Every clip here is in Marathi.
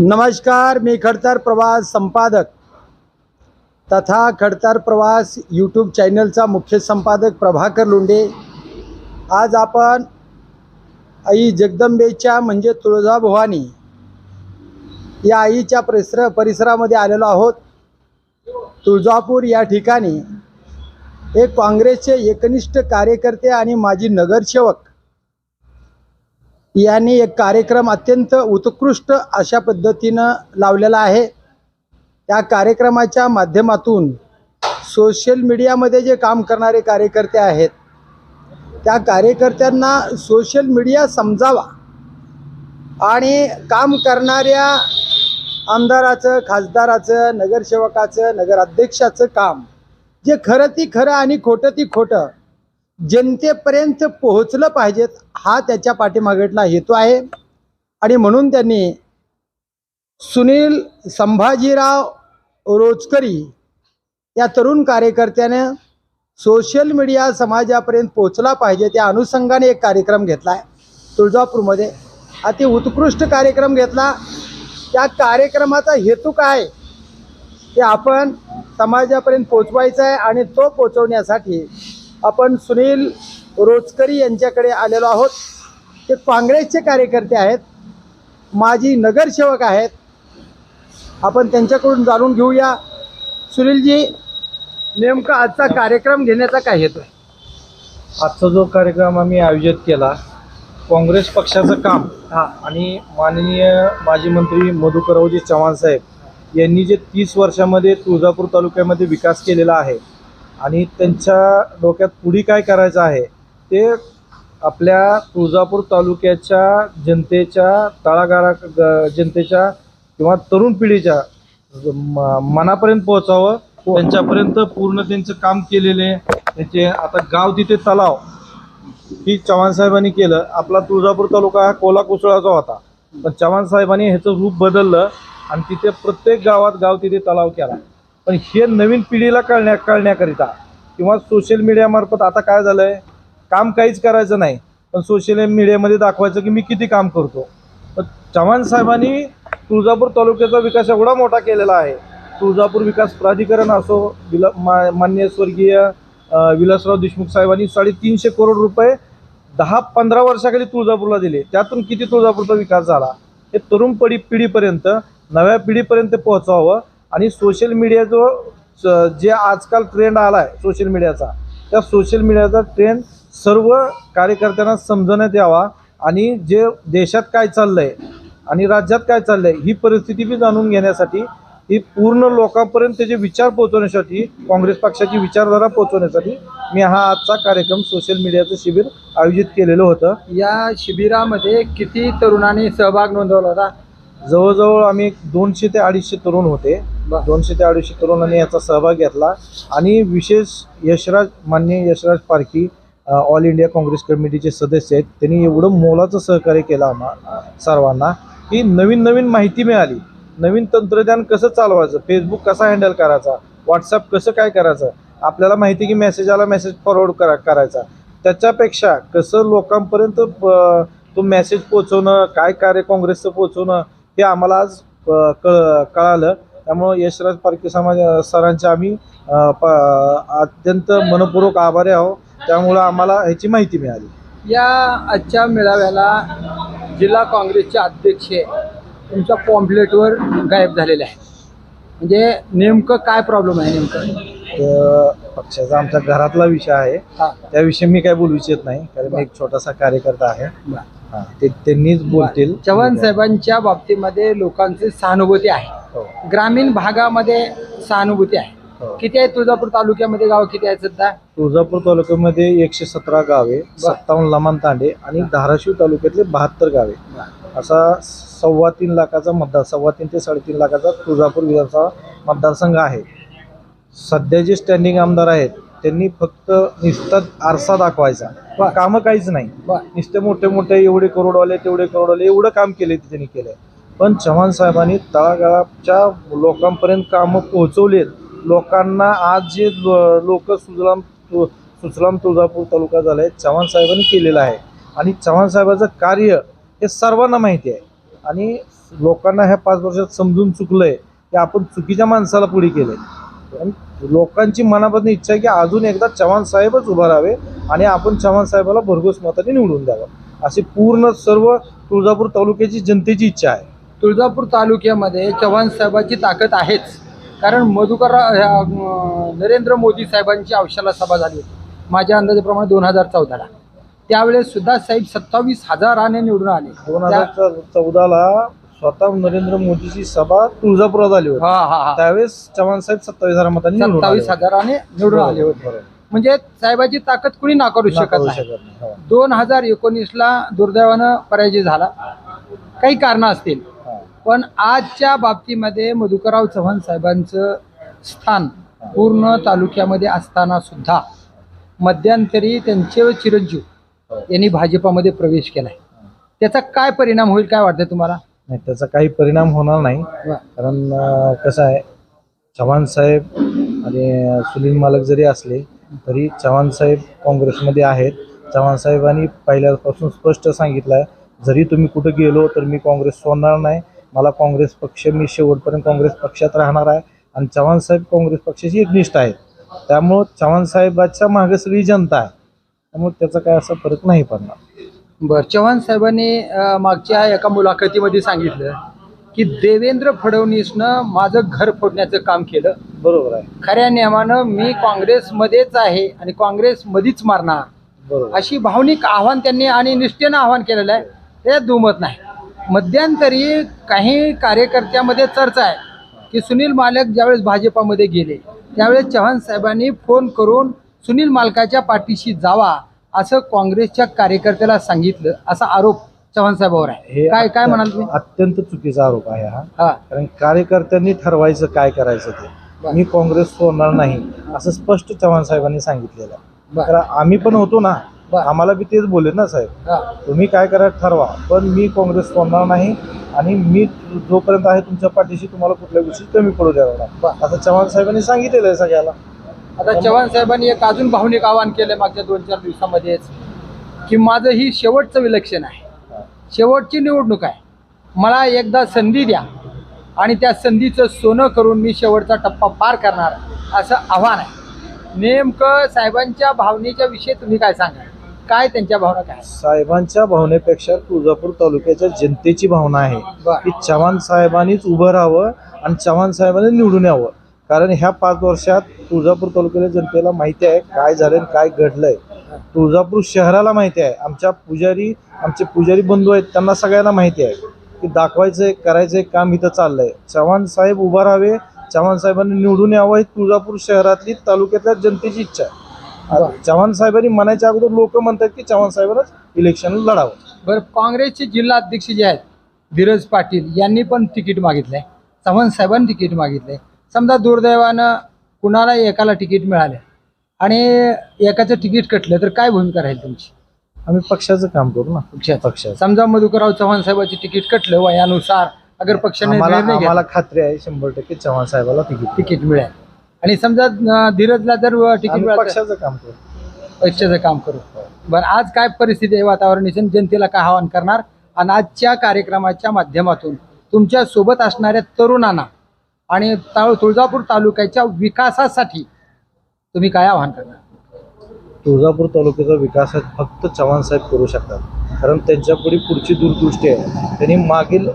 नमस्कार मी खडतर प्रवास संपादक तथा खडतर प्रवास यूट्यूब चॅनलचा मुख्य संपादक प्रभाकर लोंडे आज आपण आई जगदंबेच्या म्हणजे तुळजाभवानी या आईच्या परिसर परिसरामध्ये आलेलो आहोत. तुळजापूर या ठिकाणी हे काँग्रेसचे एकनिष्ठ कार्यकर्ते आणि माजी नगरसेवक यांनी एक कार्यक्रम अत्यंत उत्कृष्ट अशा पद्धतीनं लावलेला आहे. त्या कार्यक्रमाच्या माध्यमातून सोशल मीडियामध्ये जे काम करणारे कार्यकर्ते आहेत त्या कार्यकर्त्यांना सोशल मीडिया समजावा आणि काम करणाऱ्या आमदाराचं खासदाराचं नगरसेवकाचं नगराध्यक्षाचं काम जे खरं ती खरं आणि खोटं ती खोटं जनतेपर्यंत पोहोचलं पाहिजेत हा त्याच्या पाठीमागटला हेतू आहे. आणि म्हणून त्यांनी सुनील संभाजीराव रोजकरी या तरुण कार्यकर्त्यानं सोशल मीडिया समाजापर्यंत पोहोचला पाहिजे त्या अनुषंगाने एक कार्यक्रम घेतला आहे. तुळजापूरमध्ये अति उत्कृष्ट कार्यक्रम घेतला. त्या कार्यक्रमाचा हेतू काय? ते आपण समाजापर्यंत पोचवायचा आहे आणि तो पोचवण्यासाठी आपण सुनील रोचकरी यांच्याकडे आलेलो आहोत. ते काँग्रेसचे कार्यकर्ते आहेत. माजी नगरसेवक आहेत. आपण त्यांच्याकडून जाणून घेऊया. सुनीलजी नेमका आजचा कार्यक्रम घेण्याचा काय हेतू आहे? आजचा जो कार्यक्रम आम्ही आयोजित केला काँग्रेस पक्षाचं काम हां. आणि माननीय माजी मंत्री मधुकररावजी चव्हाण साहेब यांनी जे तीस वर्षामध्ये तुळजापूर तालुक्यामध्ये विकास केलेला आहे आणि त्यांच्या डोक्यात पुढे काय करायचं आहे ते आपल्या तुळजापूर तालुक्याच्या जनतेच्या तळागाळा ग- जनतेच्या किंवा तरुण पिढीच्या म- मनापर्यंत पोहोचावं त्यांच्यापर्यंत पूर्ण त्यांचं काम केलेले त्यांचे आता गाव तिथे तलाव ही चव्हाण साहेबांनी केलं. आपला तुळजापूर तालुका हा कोला कोसळाचा होता. पण चव्हाण साहेबांनी ह्याचं रूप बदललं आणि तिथे प्रत्येक गावात गाव तिथे तलाव केला. पण हे नवीन पिढीला कळण्या कळण्याकरिता. किंवा सोशल मीडियामार्फत आता काय झालं आहे काम काहीच करायचं नाही. पण सोशल मीडियामध्ये दाखवायचं की मी किती काम करतो. पण चव्हाण साहेबांनी तुळजापूर तालुक्याचा विकास एवढा मोठा केलेला आहे. तुळजापूर विकास प्राधिकरण असो विला मा मान्य स्वर्गीय विलासराव देशमुख साहेबांनी साडेतीनशे करोड रुपये दहा पंधरा वर्षाखाली तुळजापूरला दिले. त्यातून किती तुळजापूरचा विकास झाला? हे तरुण पिढी पिढीपर्यंत नव्या पिढीपर्यंत पोहोचवावं पोहोचावं आणि सोशल मीडिया जो स- जे आजकाल ट्रेंड आला आहे सोशल मीडियाचा त्या सोशल मीडियाचा ट्रेंड सर्व कार्यकर्त्यांना समजवण्यात यावा आणि जे देशात काय चाललंय आणि राज्यात काय चाललंय ही परिस्थिती बी जाणून घेण्यासाठी ही पूर्ण लोकांपर्यंत त्याचे विचार पोहोचवण्यासाठी काँग्रेस पक्षाची विचारधारा पोहोचवण्यासाठी मी हा आजचा कार्यक्रम सोशल मीडियाचं शिबिर आयोजित केलेलं होतं. या शिबिरामध्ये किती तरुणांनी सहभाग नोंदवला होता? जवळजवळ आम्ही दोनशे ते अडीचशे तरुण होते. दोनशे ते अडीचशे तरुणांनी याचा सहभाग घेतला. आणि विशेष यशराज मान्य यशराज पारखी ऑल इंडिया काँग्रेस कमिटीचे सदस्य आहेत. त्यांनी एवढं मोलाचं सहकार्य केलं आम्हा सर्वांना की नवीन नवीन माहिती मिळाली. नवीन तंत्रज्ञान कसं चालवायचं? फेसबुक कसा हँडल करायचा? व्हॉट्सअप कसं काय करायचं? आपल्याला माहिती की मेसेज आला मेसेज फॉरवर्ड करा करायचा. त्याच्यापेक्षा कसं लोकांपर्यंत तो मेसेज पोचवणं काय कार्य काँग्रेसचं पोचवणं हे आम्हाला आज कळ कळालं. त्यामुळं यशराज पारखे समाज सरांचे आम्ही प अत्यंत मनपूर्वक आभारी आहोत. त्यामुळं आम्हाला ह्याची माहिती मिळाली. या आजच्या मेळाव्याला जिल्हा काँग्रेसचे अध्यक्ष तुमच्या पॉम्पलेटवर गायब झालेले आहे म्हणजे नेमकं काय प्रॉब्लेम आहे नेमकं? पक्षाचा आमच्या घरातला विषय आहे. त्याविषयी मी काय बोलू इच्छित नाही कारण मी एक छोटासा कार्यकर्ता आहे. हा, ते त्यांनीच बोलतील. चव्हाण साहेबांच्या बाबतीमध्ये लोकांची सहानुभूती आहे. हो, ग्रामीण भागामध्ये सहानुभूती आहे. हो. किती आहे तुळजापूर तालुक्यामध्ये? गाव किती आहेत सध्या? तुळजापूर तालुक्यामध्ये एकशे सतरा गावे सत्तावन्न लमान तांडे आणि धाराशिव तालुक्यातले बहात्तर गावे असा सव्वा तीन लाखाचा मतदार सव्वा तीन ते साडेतीन लाखाचा तुळजापूर विधानसभा मतदारसंघ आहे. सध्या जे स्टँडिंग आमदार आहेत त्यांनी फक्त नुसतं आरसा दाखवायचा. कामं काहीच नाही. नुसते मोठे मोठे एवढे करोडवाले तेवढे करोडवाले एवढं काम केले त्यांनी केलंय. पण चव्हाण साहेबांनी तळागाळाच्या लोकांपर्यंत कामं पोहोचवलेत. लोकांना आज जे लोक सुजलाम सुजलाम तुळजापूर तालुका झालाय चव्हाण साहेबांनी केलेलं आहे. आणि चव्हाण साहेबाचं कार्य हे सर्वांना माहिती आहे. आणि लोकांना ह्या पाच वर्षात समजून चुकलंय की आपण चुकीच्या माणसाला पुढे केलंय. लोकांची मनापासून इच्छा आहे की अजून एकदा चव्हाण साहेबच उभा राहावे आणि आपण चव्हाण साहेबाला भरघोस मताने निवडून द्यावं. अशी पूर्ण सर्व तुळजापूर तालुक्याची जनतेची इच्छा आहे. तुळजापूर तालुक्यामध्ये चव्हाण साहेबांची ताकद आहेच. कारण मधुकर नरेंद्र मोदी साहेबांची औषधाला सभा झाली होती. माझ्या अंदाजाप्रमाणे दोन हजार चौदाला. त्यावेळेस सुद्धा साहेब सत्तावीस हजाराने निवडून आले. दोन हजार चौदाला स्वतः नरेंद्र मोदीची सभा तुळजापुरात आली होती हा हा हा त्यावेळेस चव्हाण साहेब सत्तावीस हजार मतांनी निवडून आले सत्तावीस होते. हजाराने निवडून आले होते बरोबर. म्हणजे साहेबाची ताकद कुणी नाकारू शकत नाकारू नाही शकत नाही. हो. दोन हजार एकोणीसला दुर्दैवानं पराजय झाला काही कारणं असतील हा. पण आजच्या बाबतीमध्ये मधुकरराव चव्हाण साहेबांचं स्थान पूर्ण तालुक्यामध्ये असताना सुद्धा मध्यंतरी त्यांचे चिरंजीव हो. यांनी भाजपामध्ये प्रवेश केलाय त्याचा काय परिणाम होईल काय वाटतं तुम्हाला नाही त्याचा काही परिणाम होणार नाही. कारण अं, कसं आहे चव्हाण साहेब आणि सुनील मालक जरी असले तरी चव्हाण साहेब काँग्रेसमध्ये आहेत. चव्हाण साहेबांनी पहिल्यापासून स्पष्ट सांगितलं आहे जरी तुम्ही कुठं गेलो तर मी काँग्रेस सोडणार नाही. मला काँग्रेस पक्ष मी शेवटपर्यंत काँग्रेस पक्षात राहणार आहे. आणि चव्हाण साहेब काँग्रेस पक्षाची एकनिष्ठ आहेत. त्यामुळं चव्हाण साहेबाच्या मागे सगळी जनता आहे. त्यामुळे त्याचा काय असा फरक नाही पडणार. बर चव्हाण साहेबांनी मागच्या एका मुलाखतीमध्ये सांगितलं की देवेंद्र फडणवीसनं माझं घर फोडण्याचं काम केलं. बरोबर आहे. खऱ्या नियमानं मी काँग्रेसमध्येच आहे आणि काँग्रेसमध्येच मारणार. बरोबर. अशी भावनिक आव्हान त्यांनी आणि निष्ठेनं आव्हान केलेलं आहे त्यात दुमत नाही. मध्यंतरी काही कार्यकर्त्यामध्ये चर्चा आहे की सुनील मालक ज्यावेळेस भाजपामध्ये गेले त्यावेळेस चव्हाण साहेबांनी फोन करून सुनील मालकाच्या पाठीशी जावा असं काँग्रेसच्या कार्यकर्त्याला सांगितलं असा आरोप चव्हाण साहेबावर आहे. हे काय काय म्हणाल तुम्ही? अत्यंत चुकीचा आरोप आहे हा. हा. कारण कार्यकर्त्यांनी ठरवायचं काय करायचं ते. मी काँग्रेस सोडणार नाही असं स्पष्ट चव्हाण साहेबांनी सांगितलेलं आहे. तर आम्ही पण होतो ना. आम्हाला बी तेच बोलले ना साहेब. तुम्ही काय करा ठरवा. पण मी काँग्रेस सोडणार नाही आणि मी जोपर्यंत आहे तुमच्या पाठीशी तुम्हाला कुठल्या गोष्टी कमी पडू बर. असं चव्हाण साहेबांनी सांगितलेलं आहे सगळ्याला. आता चव्हाण साहेबांनी एक अजून भावनिक आवाहन केलं मागच्या दोन चार दिवसामध्येच की माझं ही शेवटचं विलक्षण आहे. शेवटची निवडणूक आहे. मला एकदा संधी द्या आणि त्या संधीचं सोनं करून मी शेवटचा टप्पा पार करणार असं आव्हान आहे. नेमकं साहेबांच्या भावनेच्या विषयी तुम्ही काय सांगा काय त्यांच्या भावना काय? साहेबांच्या भावनेपेक्षा तुळजापूर तालुक्याच्या जनतेची भावना आहे. की चव्हाण साहेबांनीच उभं राहावं आणि चव्हाण साहेबांनी निवडून यावं. कारण ह्या पाच वर्षात तुळजापूर तालुक्याच्या जनतेला माहिती आहे काय झालं आणि काय घडलंय. तुळजापूर शहराला माहिती आहे. आमच्या पुजारी आमचे पुजारी बंधू आहेत त्यांना सगळ्यांना माहिती आहे की दाखवायचं करायचं काम इथं चाललंय. चव्हाण साहेब उभा राहावे चव्हाण साहेबांनी निवडून यावं ही तुळजापूर शहरातली तालुक्यातल्या जनतेची इच्छा आहे. चव्हाण साहेबांनी म्हणायच्या अगोदर लोक म्हणतात की चव्हाण साहेबांनाच इलेक्शन लढावं. बरं काँग्रेसचे जिल्हा अध्यक्ष जे आहेत धीरज पाटील यांनी पण तिकीट मागितलंय. चव्हाण साहेबांनी तिकीट मागितलंय. समजा दुर्दैवानं कुणाला एकाला तिकीट मिळालं आणि एकाचं तिकीट कटलं तर काय भूमिका राहील तुमची? आम्ही पक्षाचं काम करू ना. पक्षाचं. पक्षाचं. समजा मधुकरराव चव्हाण साहेबांचे तिकीट कटलं वयानुसार अगर पक्षाने आम्हाला निर्णय घेतला, आम्हाला खात्री आहे शंभर टक्के चव्हाण साहेबाला तिकीट तिकीट मिळेल. आणि समजा अं, धीरजला जर तिकीट आम्ही मिळालं तर? पक्षाचं काम करू. पक्षाचं काम करू. बरं आज काय परिस्थिती आहे वातावरण दिसेल जनतेला काय आवाहन करणार? आणि आजच्या कार्यक्रमाच्या माध्यमातून तुमच्यासोबत असणाऱ्या तरुणांना आणि ता- तुळजापूर तालुक्याच्या विकासासाठी तुम्ही काय आव्हान करणार? तुळजापूर तालुक्याचा विकास फक्त चव्हाण साहेब करू शकतात. कारण त्यांच्यापुढे पुढची दूरदृष्टी आहे. त्यांनी मागील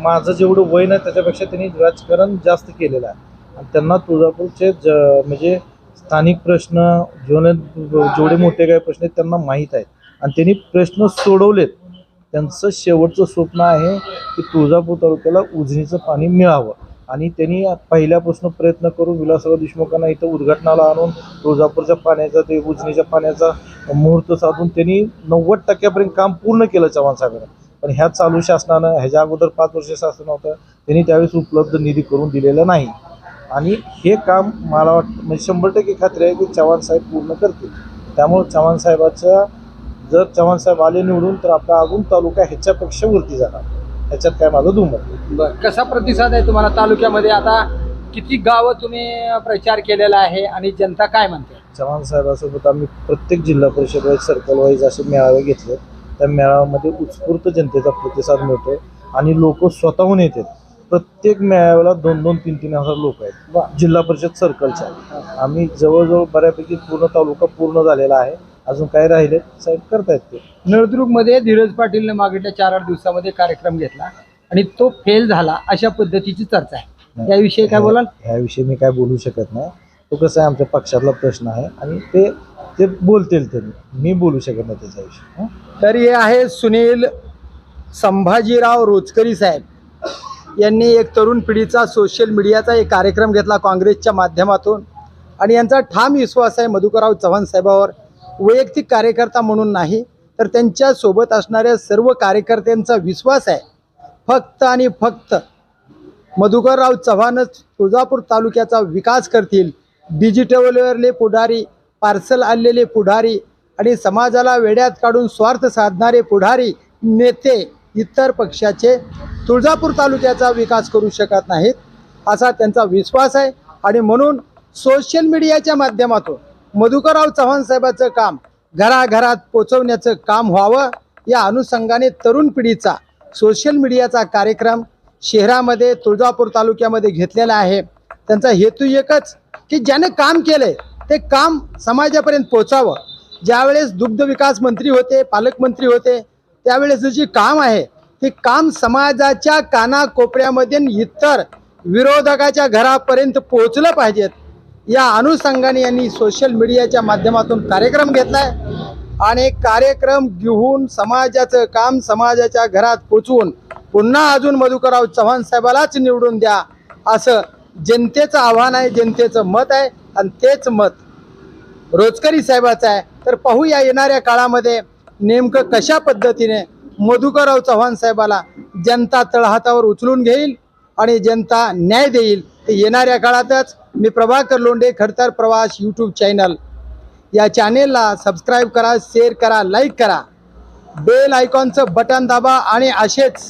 माझं जेवढं वय नाही त्याच्यापेक्षा त्यांनी राजकारण जास्त केलेलं आहे. आणि त्यांना तुळजापूरचे ज म्हणजे स्थानिक प्रश्न जेवढे जेवढे मोठे काही प्रश्न आहेत त्यांना माहीत आहेत. आणि त्यांनी प्रश्न सोडवलेत. त्यांचं शेवटचं स्वप्न आहे की तुळजापूर तालुक्याला उजनीचं पाणी मिळावं. आणि त्यांनी पहिल्यापासून प्रयत्न करून विलासराव देशमुखांना इथं उद्घाटनाला आणून तुळजापूरच्या पाण्याचा ते उजनीच्या पाण्याचा मुहूर्त साधून त्यांनी नव्वद टक्क्यापर्यंत काम पूर्ण केलं चव्हाण साहेबांना पण ह्या चालू शासनानं ह्याच्या अगोदर पाच वर्ष शासन होतं त्यांनी त्यावेळेस उपलब्ध निधी करून दिलेला नाही. आणि हे काम मला वाटतं म्हणजे शंभर टक्के खात्री आहे की चव्हाण साहेब पूर्ण करतील. त्यामुळे चव्हाण साहेबाच्या जर चव्हाण साहेब आले निवडून तर आपला अजून तालुका ह्याच्यापेक्षा वरती जाणार. ह्याच्यात काय माझं दुमत. बरं कसा प्रतिसाद आहे तुम्हाला तालुक्यामध्ये? आता किती गावं तुम्ही प्रचार केलेला आहे आणि जनता काय म्हणते? चव्हाण साहेबासोबत आम्ही प्रत्येक जिल्हा परिषद वाईज सर्कल वाईज असे मेळावे घेतले. त्या मेळाव्यामध्ये उत्स्फूर्त जनतेचा प्रतिसाद मिळतो आणि लोक स्वतःहून येतात. प्रत्येक मेळाव्याला दोन दोन तीन तीन हजार लोक आहेत. जिल्हा परिषद सर्कलच्या आम्ही जवळजवळ बऱ्यापैकी पूर्ण तालुका पूर्ण झालेला आहे. अजून काय राहिले? साहेब करतायत ते. नळदुर्गमध्ये धीरज पाटीलने मागील चार आठ दिवसामध्ये कार्यक्रम घेतला आणि तो फेल झाला अशा पद्धतीची चर्चा आहे. याविषयी काय बोलाल? ह्याविषयी मी काय बोलू शकत नाही. तो कसं आहे आमच्या पक्षातला प्रश्न आहे आणि ते ते बोलतील त्यांनी मी बोलू शकत नाही त्याच्याविषयी? तर हे आहे सुनील संभाजीराव रोचकरी साहेब. यांनी एक तरुण पिढीचा सोशल मीडियाचा एक कार्यक्रम घेतला काँग्रेसच्या माध्यमातून. आणि यांचा ठाम विश्वास आहे मधुकरराव चव्हाण साहेबावर. वैयक्तिक कार्यकर्ता म्हणून नाही तर त्यांच्यासोबत असणाऱ्या सर्व कार्यकर्त्यांचा विश्वास आहे. फक्त आणि फक्त मधुकरराव चव्हाणच तुळजापूर तालुक्याचा विकास करतील. डिजिटलवरले पुढारी पार्सल आणलेले पुढारी आणि समाजाला वेड्यात काढून स्वार्थ साधणारे पुढारी नेते इतर पक्षाचे तुळजापूर तालुक्याचा विकास करू शकत नाहीत असा त्यांचा विश्वास आहे. आणि म्हणून सोशल मीडियाच्या माध्यमातून मधुकरराव चव्हाण साहेबाचं काम घराघरात पोचवण्याचं काम व्हावं या अनुषंगाने तरुण पिढीचा सोशल मीडियाचा कार्यक्रम शहरामध्ये तुळजापूर तालुक्यामध्ये घेतलेला आहे. त्यांचा हेतू एकच की ज्याने काम केलंय ते काम समाजापर्यंत पोचावं. ज्यावेळेस दुग्ध विकास मंत्री होते पालकमंत्री होते त्यावेळेस जे काम आहे ते काम समाजाच्या कानाकोपऱ्यामध्ये इतर विरोधकाच्या घरापर्यंत पोहोचलं पाहिजेत. या अनुषंगाने यांनी सोशल मीडियाच्या माध्यमातून कार्यक्रम घेतलाय. आणि कार्यक्रम घेऊन समाजाचं काम समाजाच्या घरात पोचवून पुन्हा अजून मधुकरराव चव्हाण साहेबालाच निवडून द्या असं जनतेचं आव्हान आहे जनतेचं मत आहे आणि तेच मत रोजकरी साहेबाचं आहे. तर पाहूया येणाऱ्या काळामध्ये नेमकं कशा पद्धतीने मधुकरराव चव्हाण साहेबाला जनता तळहातावर उचलून घेईल आणि जनता न्याय देईल. ते येणाऱ्या काळातच मी प्रभाकर लोंढे खडतर प्रवास यूट्यूब चॅनल या चॅनेलला सबस्क्राईब करा शेअर करा लाईक करा. बेल आयकॉनचं बटन दाबा आणि असेच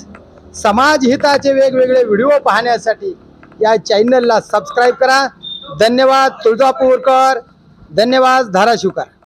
समाजहिताचे वेगवेगळे व्हिडिओ पाहण्यासाठी या चॅनलला सबस्क्राईब करा. धन्यवाद तुळजापूरकर. धन्यवाद धाराशिवकर.